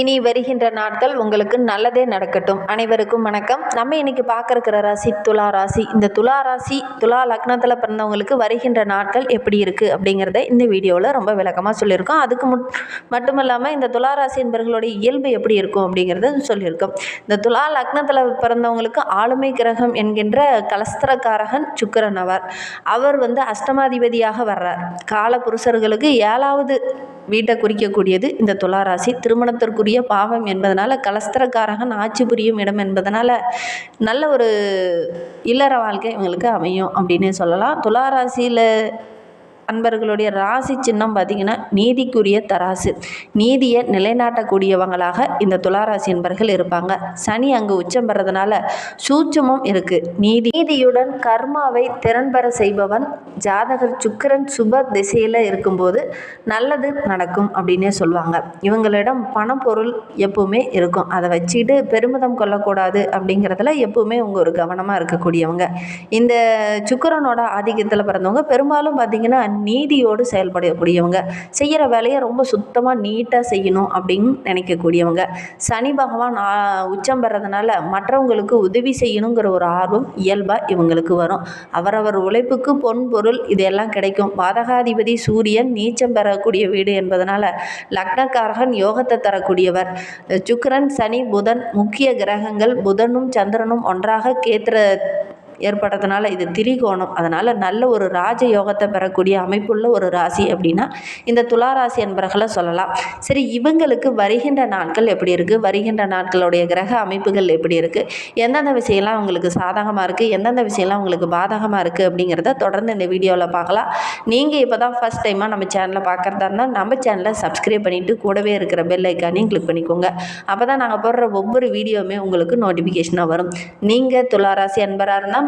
இனி வருகின்ற நாட்கள் உங்களுக்கு நல்லதே நடக்கட்டும். அனைவருக்கும் வணக்கம். நம்ம இன்னைக்கு பார்க்கறக்கிற ராசி துலா ராசி. இந்த துலா ராசி துலா லக்னத்தில் பிறந்தவங்களுக்கு வருகின்ற நாட்கள் எப்படி இருக்குது அப்படிங்கிறத இந்த வீடியோவில் ரொம்ப விளக்கமாக சொல்லியிருக்கோம். அதுக்கு முட் மட்டும் இல்லாமல் இந்த துலா ராசி என்பவர்களுடைய இயல்பு எப்படி இருக்கும் அப்படிங்கிறத சொல்லியிருக்கோம். இந்த துலா லக்னத்தில் பிறந்தவங்களுக்கு ஆளுமை கிரகம் என்கின்ற கலஸ்திரக்காரகன் சுக்கிரன் அவர் அவர் வந்து அஷ்டமாதிபதியாக வர்றார். கால புருஷர்களுக்கு ஏழாவது வீட்டை குறிக்கக்கூடியது இந்த துளாராசி. திருமணத்திற்குரிய பாவம் என்பதனால கலஸ்திரக்காரகன் ஆட்சி புரியும் இடம் என்பதனால நல்ல ஒரு இல்லற வாழ்க்கை இவங்களுக்கு அமையும் அப்படின்னு சொல்லலாம். துளாராசியில் அன்பர்களுடைய ராசி சின்னம் பார்த்திங்கன்னா நீதிக்குரிய தராசு. நீதியை நிலைநாட்டக்கூடியவங்களாக இந்த துளாராசி அன்பர்கள் இருப்பாங்க. சனி அங்கு உச்சம் பெறதுனால சூட்சமும் இருக்குது நீதி நீதியுடன் கர்மாவை திறன்பெற செய்பவன் ஜாதகர் சுக்கரன் சுப திசையில் இருக்கும்போது நல்லது நடக்கும் அப்படின்னே சொல்லுவாங்க. இவங்களிடம் பணம் பொருள் எப்பவுமே இருக்கும். அதை வச்சுட்டு பெருமிதம் கொள்ளக்கூடாது அப்படிங்கிறதுல எப்பவுமே அவங்க ஒரு கவனமாக இருக்கக்கூடியவங்க. இந்த சுக்கரனோட ஆதிக்கத்தில் பிறந்தவங்க பெரும்பாலும் பார்த்திங்கன்னா நீதியோடு செயல்படக்கூடியவங்க. செய்கிற வேலையை ரொம்ப சுத்தமாக நீட்டாக செய்யணும் அப்படின்னு நினைக்கக்கூடியவங்க. சனி பகவான் உச்சம் பெறதுனால மற்றவங்களுக்கு உதவி செய்யணுங்கிற ஒரு ஆர்வம் இயல்பாக இவங்களுக்கு வரும். அவரவர் உழைப்புக்கு பொன் பொருள் இதெல்லாம் கிடைக்கும். பாதகாதிபதி சூரியன் நீச்சம் பெறக்கூடிய வீடு என்பதனால லக்னக்காரகன் யோகத்தை தரக்கூடியவர். சுக்கரன் சனி புதன் முக்கிய கிரகங்கள் புதனும் சந்திரனும் ஒன்றாக கேத்திர ஏற்படுறதுனால இது திரிகோணம். அதனால் நல்ல ஒரு ராஜ யோகத்தை பெறக்கூடிய அமைப்புள்ள ஒரு ராசி அப்படின்னா இந்த துலா ராசி என்பர்களை சொல்லலாம். சரி இவங்களுக்கு வருகின்ற நாட்கள் எப்படி இருக்குது வருகின்ற நாட்களுடைய கிரக அமைப்புகள் எப்படி இருக்குது எந்தெந்த விஷயம்லாம் உங்களுக்கு சாதகமாக இருக்குது எந்தெந்த விஷயம்லாம் உங்களுக்கு பாதகமாக இருக்குது அப்படிங்கிறத தொடர்ந்து இந்த வீடியோவில் பார்க்கலாம். நீங்கள் இப்போ தான் ஃபஸ்ட் டைமாக நம்ம சேனலை பார்க்குறதா இருந்தால் நம்ம சேனலை சப்ஸ்கிரைப் பண்ணிவிட்டு கூடவே இருக்கிற பெல் ஐக்கானையும் கிளிக் பண்ணிக்கோங்க. அப்போ தான் நாங்கள் போடுற ஒவ்வொரு வீடியோவுமே உங்களுக்கு நோட்டிஃபிகேஷனாக வரும். நீங்கள் துளாராசி அன்பராக இருந்தால்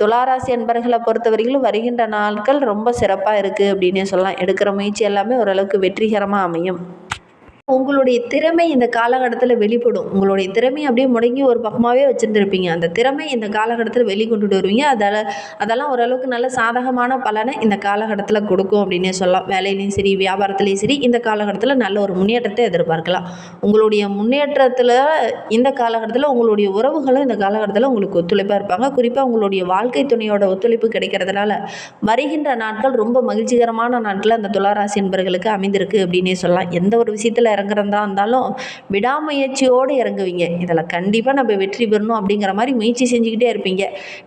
துளாராசி அன்பர்களை பொறுத்தவரையிலும் வருகின்ற நாட்கள் ரொம்ப சிறப்பாக இருக்குது அப்படின்னே சொல்லலாம். எடுக்கிற முயற்சி எல்லாமே ஓரளவுக்கு வெற்றிகரமாக அமையும். உங்களுடைய திறமை இந்த காலகட்டத்தில் வெளிப்படும். உங்களுடைய திறமை அப்படியே முடங்கி ஒரு பக்கமாகவே வச்சுருந்துருப்பீங்க. அந்த திறமை இந்த காலகட்டத்தில் வெளிக்கொண்டுட்டு வருவீங்க. அதால் அதெல்லாம் ஓரளவுக்கு நல்ல சாதகமான பலனை இந்த காலகட்டத்தில் கொடுக்கும் அப்படின்னே சொல்லலாம். வேலையிலையும் சரி வியாபாரத்துலேயும் சரி இந்த காலகட்டத்தில் நல்ல ஒரு முன்னேற்றத்தை எதிர்பார்க்கலாம். உங்களுடைய முன்னேற்றத்தில் இந்த காலகட்டத்தில் உங்களுடைய உறவுகளும் இந்த காலகட்டத்தில் உங்களுக்கு ஒத்துழைப்பாக இருப்பாங்க. குறிப்பாக உங்களுடைய வாழ்க்கை துணையோட ஒத்துழைப்பு கிடைக்கிறதுனால வருகின்ற நாட்கள் ரொம்ப மகிழ்ச்சிகரமான நாட்கள் அந்த துளாராசி என்பர்களுக்கு அமைந்திருக்கு அப்படின்னே சொல்லலாம். எந்த ஒரு விஷயத்தில் இறங்குறதா இருந்தாலும் விடாமுயற்சியோடு இறங்குவீங்க. இதில் கண்டிப்பாக நம்ம வெற்றி பெறணும் அப்படிங்கிற மாதிரி முயற்சி செஞ்சுக்கிட்டே இருப்பீங்க.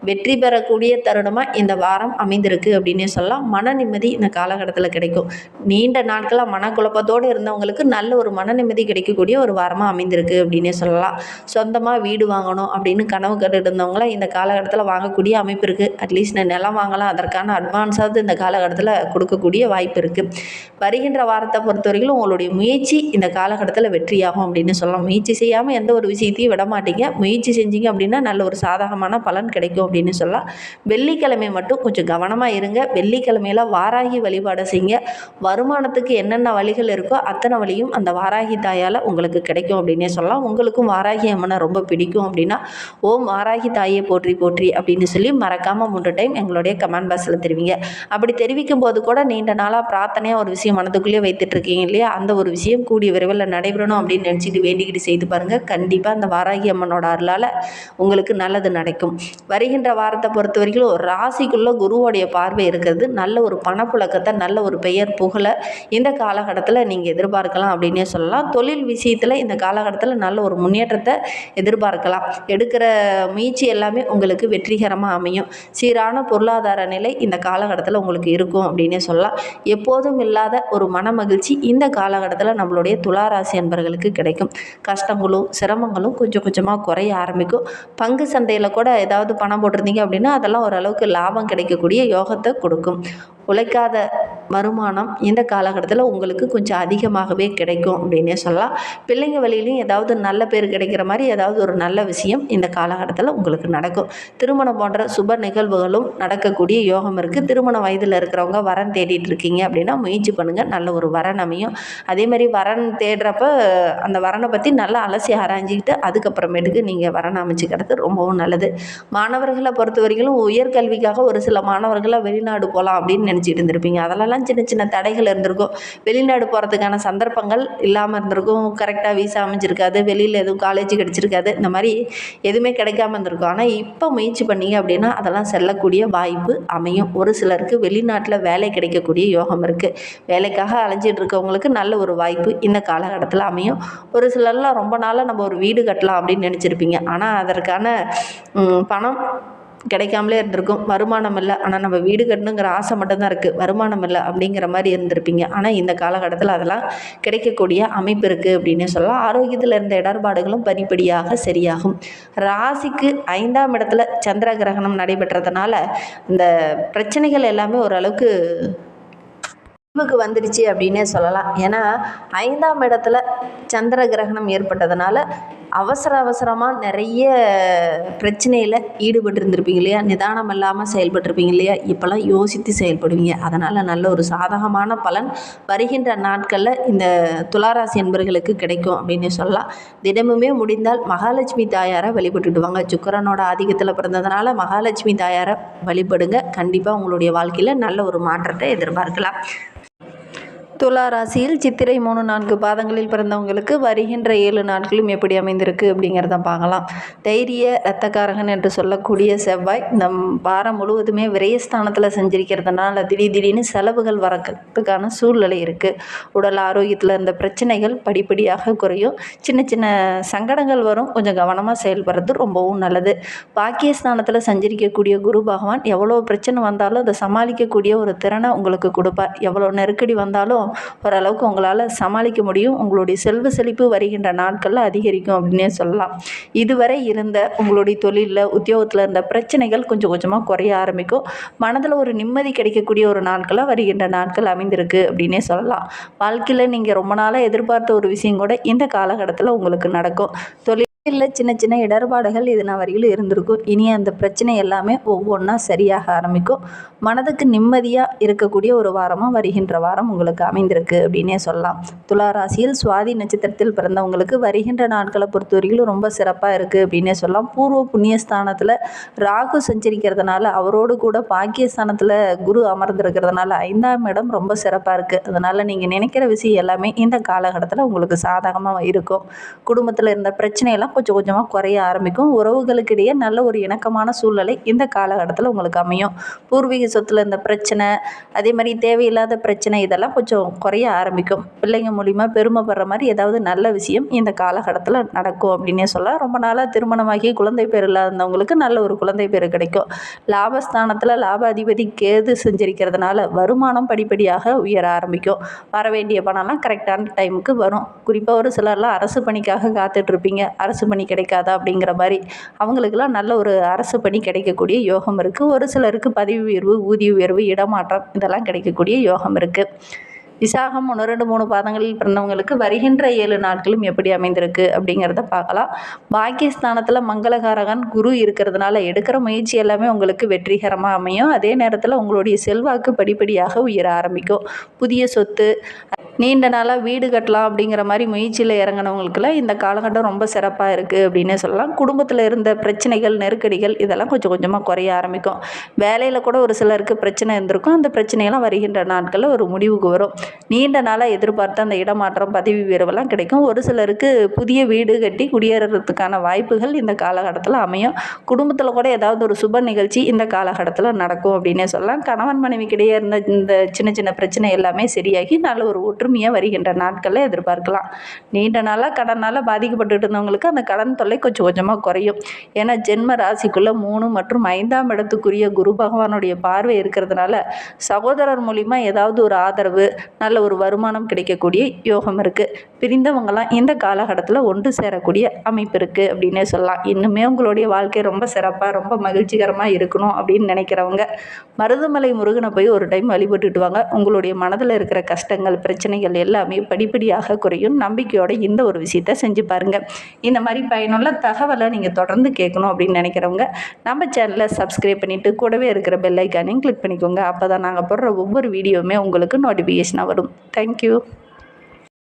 வெற்றி பெறக்கூடிய தருணமாக இந்த வாரம் அமைந்திருக்கு அப்படின்னே சொல்லலாம். மன நிம்மதி இந்த காலகட்டத்தில் கிடைக்கும். நீண்ட நாட்களாக மனக்குழப்பத்தோடு இருந்தவங்களுக்கு நல்ல ஒரு மன நிம்மதி கிடைக்கக்கூடிய ஒரு வாரமாக அமைந்திருக்கு அப்படின்னே சொல்லலாம். சொந்தமாக வீடு வாங்கணும் அப்படின்னு கனவு கட்டுட்டு இருந்தவங்களாம் இந்த காலகட்டத்தில் வாங்கக்கூடிய அமைப்பு இருக்குது அட்லீஸ்ட் நான் நிலம் வாங்கலாம். அதற்கான அட்வான்ஸாவது இந்த காலகட்டத்தில் கொடுக்கக்கூடிய வாய்ப்பு இருக்குது வருகின்ற வாரத்தை பொறுத்தவரைக்கும் உங்களுடைய முயற்சி இந்த காலகட்டத்தில் வெற்றியாகும் அப்படின்னு சொல்லலாம் முயற்சி செய்யாமல் எந்த ஒரு விஷயத்தையும் விட மாட்டீங்க. முயற்சி செஞ்சீங்க அப்படின்னா நல்ல ஒரு சாதகமான பலன் கிடைக்கும் அப்படின்னு சொல்லலாம். வெள்ளிக்கிழமை மட்டும் கொஞ்சம் கவனமாக இருங்க. வெள்ளிக்கிழமையில வாராகி வழிபாடு செய்யுங்க. வருமானத்துக்கு என்னென்ன வழிகள் இருக்கோ அத்தனை வழியும் அந்த வாராகி தாயால் உங்களுக்கு கிடைக்கும் அப்படின்னே சொல்லலாம். உங்களுக்கும் வாராகி அம்மனை ரொம்ப பிடிக்கும் அப்படின்னா ஓம் வாராகி தாயை போற்றி போற்றி அப்படின்னு சொல்லி மறக்காமல் மூன்று டைம் எங்களுடைய கமெண்ட் பாக்ஸில் தெரிவிங்க. அப்படி தெரிவிக்கும் போது கூட நீண்ட நாளாக பிரார்த்தனையாக ஒரு விஷயம் மனதுக்குள்ளேயே வைத்துட்ருக்கீங்க இல்லையா? அந்த ஒரு விஷயம் கூடிய விரைவில் நடைபெறணும் அப்படின்னு நினச்சிட்டு வேண்டிக்கிட்டு செய்து பாருங்கள் கண்டிப்பாக அந்த வாராகி அம்மனோட அருளால் உங்களுக்கு நல்லது நடக்கும். வருகின்ற வாரத்தை பொறுத்த வரைக்கும் ஒரு ராசிக்குள்ளே குருவோடைய பார்வை இருக்கிறது. நல்ல ஒரு பணப்புழக்கத்தை நல்ல ஒரு பெயர் புகழை இந்த காலகட்டத்தில் நீங்கள் எதிர்பார்க்கலாம் அப்படின்னே சொல்லலாம். தொழில் விஷயத்தில் இந்த காலகட்டத்தில் நல்ல ஒரு முன்னேற்றத்தை எதிர்பார்க்கலாம். எடுக்கிற முயற்சி எல்லாமே உங்களுக்கு வெற்றிகரமாக அமையும். சீரான பொருளாதார நிலை இந்த காலகட்டத்தில் உங்களுக்கு இருக்கும் அப்படின்னே சொல்லலாம். எப்போதும் இல்லாத ஒரு மன மகிழ்ச்சி இந்த காலகட்டத்தில் நம்மளுடைய துளாராசி என்பவர்களுக்கு கிடைக்கும். கஷ்டங்களும் சிரமங்களும் கொஞ்சம் கொஞ்சமாக குறைய ஆரம்பிக்கும். பங்கு சந்தையில் கூட ஏதாவது பணம் போட்டிருந்தீங்க அப்படின்னா அதெல்லாம் ஓரளவுக்கு லாபம் கிடைக்கக்கூடிய யோகத்தை கொடுக்கும். உழைக்காத வருமானம் இந்த காலகட்டத்தில் உங்களுக்கு கொஞ்சம் அதிகமாகவே கிடைக்கும் அப்படின்னே சொல்லலாம். பிள்ளைங்க வழியிலையும் ஏதாவது நல்ல பேர் கிடைக்கிற மாதிரி ஏதாவது ஒரு நல்ல விஷயம் இந்த காலகட்டத்தில் உங்களுக்கு நடக்கும். திருமணம் போன்ற சுப நிகழ்வுகளும் நடக்கக்கூடிய யோகம் இருக்குது திருமண வயதில் இருக்கிறவங்க வரன் தேடிட்டு இருக்கீங்க அப்படின்னா முயற்சி பண்ணுங்கள் நல்ல ஒரு வரன் அமையும். அதே மாதிரி வரன் தேடுறப்ப அந்த வரனை பற்றி நல்லா அலசி ஆராய்ஞ்சிக்கிட்டு அதுக்கப்புறமேட்டுக்கு நீங்கள் வரன் அமைச்சிக்கிறது ரொம்பவும் நல்லது. மாணவர்களை பொறுத்த வரைக்கும் உயர்கல்விக்காக ஒரு சில மாணவர்களை வெளிநாடு போகலாம் அப்படின்னு நினச்சிட்டு இருந்திருப்பீங்க. அதெல்லாம் சின்ன சின்ன தடைகள் இருந்திருக்கும். வெளிநாடு போகிறதுக்கான சந்தர்ப்பங்கள் இல்லாமல் இருந்திருக்கும். கரெக்டாக வீசா அமைஞ்சிருக்காது. வெளியில் எதுவும் காலேஜ் கிடச்சிருக்காது. இந்த மாதிரி எதுவுமே கிடைக்காம இருந்திருக்கும். ஆனால் இப்போ முயற்சி பண்ணீங்க அப்படின்னா அதெல்லாம் செல்லக்கூடிய வாய்ப்பு அமையும். ஒரு சிலருக்கு வெளிநாட்டில் வேலை கிடைக்கக்கூடிய யோகம் இருக்குது வேலைக்காக அலைஞ்சிட்டு இருக்கவங்களுக்கு நல்ல ஒரு வாய்ப்பு இந்த காலகட்டத்தில் அமையும். ஒரு சிலர்லாம் ரொம்ப நாளாக நம்ம ஒரு வீடு கட்டலாம் அப்படின்னு நினச்சிருப்பீங்க. ஆனால் அதற்கான பணம் கிடைக்காமலே இருந்திருக்கும். வருமானம் இல்லை. ஆனால் நம்ம வீடு கட்டணுங்கிற ஆசை மட்டும்தான் இருக்குது வருமானம் இல்லை அப்படிங்கிற மாதிரி இருந்திருப்பீங்க. ஆனால் இந்த காலகட்டத்தில் அதெல்லாம் கிடைக்கக்கூடிய அமைப்பு இருக்குது அப்படின்னு சொல்லலாம். ஆரோக்கியத்தில் இருந்த இடர்பாடுகளும் படிப்படியாக சரியாகும். ராசிக்கு ஐந்தாம் இடத்துல சந்திர கிரகணம் நடைபெற்றதுனால இந்த பிரச்சனைகள் எல்லாமே ஓரளவுக்கு முடிவுக்கு வந்துடுச்சு அப்படின்னே சொல்லலாம். ஏன்னா ஐந்தாம் இடத்துல சந்திர கிரகணம் ஏற்பட்டதுனால அவசர அவசரமாக நிறைய பிரச்சனையில் ஈடுபட்டிருந்திருப்பீங்க இல்லையா? நிதானம் இல்லாமல் செயல்பட்டிருப்பீங்க இல்லையா? இப்போல்லாம் யோசித்து செயல்படுவீங்க. அதனால் நல்ல ஒரு சாதகமான பலன் வருகின்ற நாட்களில் இந்த துளாராசி என்பர்களுக்கு கிடைக்கும் அப்படின்னு சொல்லலாம். தினமுமே முடிந்தால் மகாலட்சுமி தாயாரை வழிபட்டுடுவாங்க சுக்கரனோட ஆதிக்கத்தில் பிறந்ததுனால மகாலட்சுமி தாயாரை வழிபடுங்க. கண்டிப்பாக உங்களுடைய வாழ்க்கையில் நல்ல ஒரு மாற்றத்தை எதிர்பார்க்கலாம். துலா ராசியில் சித்திரை மூணு நான்கு பாதங்களில் பிறந்தவங்களுக்கு வருகின்ற ஏழு நாட்களும் எப்படி அமைந்திருக்கு அப்படிங்கிறத பார்க்கலாம். தைரிய ரத்தக்காரகன் என்று சொல்லக்கூடிய செவ்வாய் நம் வாரம் முழுவதுமே விரயஸ்தானத்தில் செஞ்சிருக்கிறதுனால திடீர் திடீர்னு செலவுகள் வரத்துக்கான சூழ்நிலை இருக்குது உடல் ஆரோக்கியத்தில் இருந்த பிரச்சனைகள் படிப்படியாக குறையும். சின்ன சின்ன சங்கடங்கள் வரும். கொஞ்சம் கவனமாக செயல்படுறது ரொம்பவும் நல்லது. பாக்கியஸ்தானத்தில் சஞ்சரிக்கக்கூடிய குரு பகவான் எவ்வளோ பிரச்சனை வந்தாலும் அதை சமாளிக்கக்கூடிய ஒரு திறனை உங்களுக்கு கொடுப்பார். எவ்வளோ நெருக்கடி வந்தாலும் ஓரளவுக்கு உங்களால் சமாளிக்க முடியும். உங்களுடைய செல்வ செழிப்பு வருகின்ற நாட்களில் அதிகரிக்கும் அப்படின்னே சொல்லலாம். இதுவரை இருந்த உங்களுடைய தொழிலில் உத்தியோகத்தில் இருந்த பிரச்சனைகள் கொஞ்சம் கொஞ்சமாக குறைய ஆரம்பிக்கும். மனதில் ஒரு நிம்மதி கிடைக்கக்கூடிய ஒரு நாட்களாக வருகின்ற நாட்கள் அமைந்திருக்கு அப்படின்னே சொல்லலாம். வாழ்க்கையில் நீங்கள் ரொம்ப நாளாக எதிர்பார்த்த ஒரு விஷயம் கூட இந்த காலகட்டத்தில் உங்களுக்கு நடக்கும். தொழில் இல்லை சின்ன சின்ன இடர்பாடுகள் இதன வரையிலும் இருந்திருக்கும். இனி அந்த பிரச்சனை எல்லாமே ஒவ்வொன்றா சரியாக ஆரம்பிக்கும். மனதுக்கு நிம்மதியாக இருக்கக்கூடிய ஒரு வாரமாக வருகின்ற வாரம் உங்களுக்கு அமைந்திருக்கு அப்படின்னே சொல்லலாம். துலா ராசியில் சுவாதி நட்சத்திரத்தில் பிறந்தவங்களுக்கு வருகின்ற நாட்களை பொறுத்தவரையிலும் ரொம்ப சிறப்பாக இருக்குது அப்படின்னே சொல்லலாம். பூர்வ புண்ணியஸ்தானத்தில் ராகு சஞ்சரிக்கிறதுனால அவரோடு கூட பாக்கியஸ்தானத்தில் குரு அமர்ந்திருக்கிறதுனால ஐந்தாம் இடம் ரொம்ப சிறப்பாக இருக்குது அதனால் நீங்கள் நினைக்கிற விஷயம் எல்லாமே இந்த காலகட்டத்தில் உங்களுக்கு சாதகமாக இருக்கும். குடும்பத்தில் இருந்த பிரச்சனையெல்லாம் கொஞ்சம் கொஞ்சமாக குறைய ஆரம்பிக்கும். உறவுகளுக்கிடையே நல்ல ஒரு இணக்கமான சூழ்நிலை இந்த காலகட்டத்தில் உங்களுக்கு அமையும். பூர்வீக சொத்தில் இந்த பிரச்சனை அதே மாதிரி தேவையில்லாத பிரச்சனை இதெல்லாம் கொஞ்சம் குறைய ஆரம்பிக்கும். பிள்ளைங்க மூலிமா பெருமைப்படுற மாதிரி ஏதாவது நல்ல விஷயம் இந்த காலகட்டத்தில் நடக்கும் அப்படின்னே சொல்ல ரொம்ப நாளாக திருமணமாகி குழந்தை பேர் இல்லாதவங்களுக்கு நல்ல ஒரு குழந்தை பேர் கிடைக்கும். லாபஸ்தானத்தில் லாப அதிபதி கேது செஞ்சிருக்கிறதுனால வருமானம் படிப்படியாக உயர ஆரம்பிக்கும். வர வேண்டிய பணம்லாம் கரெக்டான டைமுக்கு வரும். குறிப்பாக ஒரு சிலர்லாம் அரசு பணிக்காக காத்துட்ருப்பீங்க அரசு அரசு பணி கிடைக்காதா அப்படிங்கிற மாதிரி அவங்களுக்கெல்லாம் நல்ல ஒரு அரசு பணி கிடைக்கக்கூடிய யோகம் இருக்குது ஒரு சிலருக்கு பதவி உயர்வு ஊதிய உயர்வு இடமாற்றம் இதெல்லாம் கிடைக்கக்கூடிய யோகம் இருக்குது விசாகம் ஒன்று ரெண்டு மூணு பாதங்களில் பிறந்தவங்களுக்கு வருகின்ற ஏழு நாட்களும் எப்படி அமைந்திருக்கு அப்படிங்கிறத பார்க்கலாம். பாக்கியஸ்தானத்தில் மங்களகாரகன் குரு இருக்கிறதுனால எடுக்கிற முயற்சி எல்லாமே உங்களுக்கு வெற்றிகரமாக அமையும். அதே நேரத்தில் உங்களுடைய செல்வாக்கு படிப்படியாக உயர ஆரம்பிக்கும். புதிய சொத்து நீண்ட நாளாக வீடு கட்டலாம் அப்படிங்கிற மாதிரி முயற்சியில் இறங்கினவங்களுக்குலாம் இந்த காலகட்டம் ரொம்ப சிறப்பாக இருக்குது அப்படின்னே சொல்லலாம். குடும்பத்தில் இருந்த பிரச்சனைகள் நெருக்கடிகள் இதெல்லாம் கொஞ்சம் கொஞ்சமாக குறைய ஆரம்பிக்கும். வேலையில் கூட ஒரு சிலருக்கு பிரச்சனை இருந்திருக்கும். அந்த பிரச்சனையெல்லாம் வருகின்ற நாட்களில் ஒரு முடிவுக்கு வரும். நீண்ட நாளாக எதிர்பார்த்த அந்த இடமாற்றம் பதவி உயர்வெல்லாம் கிடைக்கும். ஒரு சிலருக்கு புதிய வீடு கட்டி குடியேறதுக்கான வாய்ப்புகள் இந்த காலகட்டத்தில் அமையும். குடும்பத்தில் கூட ஏதாவது ஒரு சுப நிகழ்ச்சி இந்த காலகட்டத்தில் நடக்கும் அப்படின்னே சொல்லலாம். கணவன் மனைவிக்கிடையே இருந்த இந்த சின்ன சின்ன பிரச்சனை எல்லாமே சரியாகி நல்ல ஒரு ஒற்றுமையாக வருகின்ற நாட்களில் எதிர்பார்க்கலாம். நீண்ட நாளாக கடனால் பாதிக்கப்பட்டுட்டு இருந்தவங்களுக்கு அந்த கடன் தொல்லை கொஞ்சம் கொஞ்சமாக குறையும். ஏன்னா ஜென்ம ராசிக்குள்ளே மூணு மற்றும் ஐந்தாம் இடத்துக்குரிய குரு பகவானுடைய பார்வை இருக்கிறதுனால சகோதரர் மூலிமா ஏதாவது ஒரு ஆதரவு நல்ல ஒரு வருமானம் கிடைக்கக்கூடிய யோகம் இருக்குது பிரிந்தவங்களாம் இந்த காலகட்டத்தில் ஒன்று சேரக்கூடிய அமைப்பு இருக்குது அப்படின்னே சொல்லலாம். இன்னுமே உங்களுடைய வாழ்க்கை ரொம்ப சிறப்பாக ரொம்ப மகிழ்ச்சிகரமாக இருக்கணும் அப்படின்னு நினைக்கிறவங்க மருதமலை முருகனை போய் ஒரு டைம் வழிபட்டுட்டு வாங்க. உங்களுடைய மனதில் இருக்கிற கஷ்டங்கள் பிரச்சனைகள் எல்லாமே படிப்படியாக குறையும். நம்பிக்கையோட இந்த ஒரு விஷயத்தை செஞ்சு பாருங்கள் இந்த மாதிரி பயனுள்ள தகவலை நீங்கள் தொடர்ந்து கேட்கணும் அப்படின்னு நினைக்கிறவங்க நம்ம சேனலை சப்ஸ்கிரைப் பண்ணிவிட்டு கூடவே இருக்கிற பெல்லைக்கானையும் கிளிக் பண்ணிக்கோங்க. அப்போ தான் நாங்கள் போடுற ஒவ்வொரு வீடியோவுமே உங்களுக்கு நோட்டிஃபிகேஷனாக வரும் தேங்க்யூ